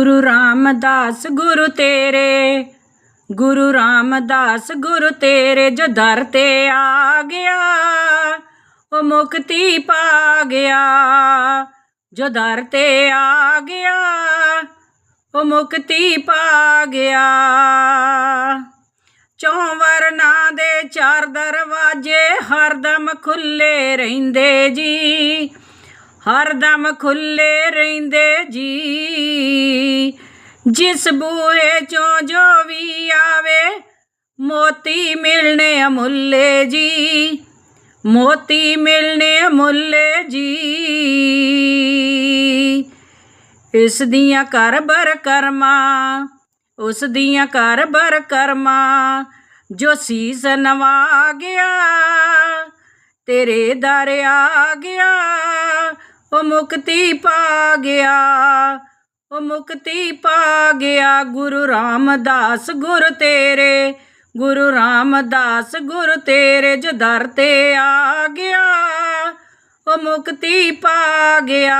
ਗੁਰੂ ਰਾਮਦਾਸ, ਗੁਰੂ ਤੇਰੇ। ਗੁਰੂ ਰਾਮਦਾਸ, ਗੁਰੂ ਤੇਰੇ, ਜੋ ਦਰ ਤੇ ਆ ਗਿਆ, ਉਹ ਮੁਕਤੀ ਪਾ ਗਿਆ। ਜੋ ਦਰ ਤੇ ਆ ਗਿਆ, ਉਹ ਮੁਕਤੀ ਪਾ ਗਿਆ। ਚੌਂ ਵਰਨਾ ਦੇ ਚਾਰ ਦਰਵਾਜੇ ਹਰਦਮ ਖੁੱਲੇ ਰਹਿੰਦੇ ਜੀ ਹਰਦਮ ਖੁੱਲੇ ਰਹਿੰਦੇ ਜੀ। ਜਿਸ ਬੂਹੇ ਚੋਂ ਜੋ ਵੀ ਆਵੇ, ਮੋਤੀ ਮਿਲਣੇ ਅਮੁੱਲੇ ਜੀ। ਮੋਤੀ ਮਿਲਣੇ ਅਮੁੱਲੇ ਜੀ। ਇਸ ਦੀਆਂ ਕਰ ਬਰ ਕਰਮਾ, ਉਸ ਦੀਆਂ ਕਰ ਬਰ ਕਰਮਾ, ਜੋ ਸੀਸ ਨਵਾ ਗਿਆ, ਤੇਰੇ ਦਰ ਆ ਗਿਆ, ਉਹ ਮੁਕਤੀ ਪਾ ਗਿਆ। ਉਹ ਮੁਕਤੀ ਪਾ ਗਿਆ ਗੁਰੂ ਰਾਮਦਾਸ, ਗੁਰ ਤੇਰੇ। ਗੁਰੂ ਰਾਮਦਾਸ, ਗੁਰ ਤੇਰੇ, ਜੋ ਦਰ ਤੇ ਆ ਗਿਆ। ਉਹ ਮੁਕਤੀ ਪਾ ਗਿਆ,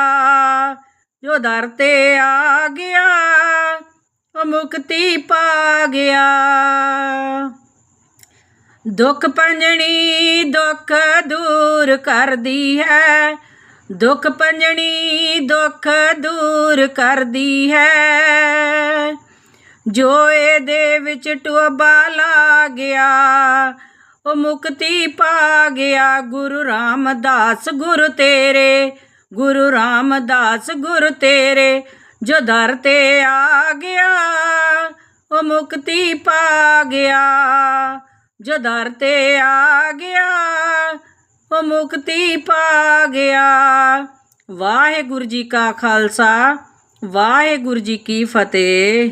ਜੋ ਦਰ ਤੇ ਆ ਗਿਆ। ਉਹ ਮੁਕਤੀ ਪਾ ਗਿਆ। ਦੁੱਖ ਪੰਜਣੀ ਦੁੱਖ ਦੂਰ ਕਰਦੀ ਹੈ। ਦੁੱਖ ਪੰਜਣੀ ਦੁੱਖ ਦੂਰ ਕਰਦੀ ਹੈ। ਜੋ ਇਹਦੇ ਵਿੱਚ ਟੋਬਾ ਲਾ ਗਿਆ, ਉਹ ਮੁਕਤੀ ਪਾ ਗਿਆ। ਗੁਰੂ ਰਾਮਦਾਸ, ਗੁਰ ਤੇਰੇ, ਗੁਰੂ ਰਾਮਦਾਸ, ਗੁਰ ਤੇਰੇ, ਜੋ ਦਰ ਤੇ ਆ ਗਿਆ, ਉਹ ਮੁਕਤੀ ਪਾ ਗਿਆ। ਜੋ ਦਰ ਤੇ ਆ ਗਿਆ ਉਹ ਮੁਕਤੀ ਪਾ ਗਿਆ। ਵਾਹਿਗੁਰੂ ਜੀ ਕਾ ਖਾਲਸਾ ਵਾਹਿਗੁਰੂ ਜੀ ਕੀ ਫਤਿਹ।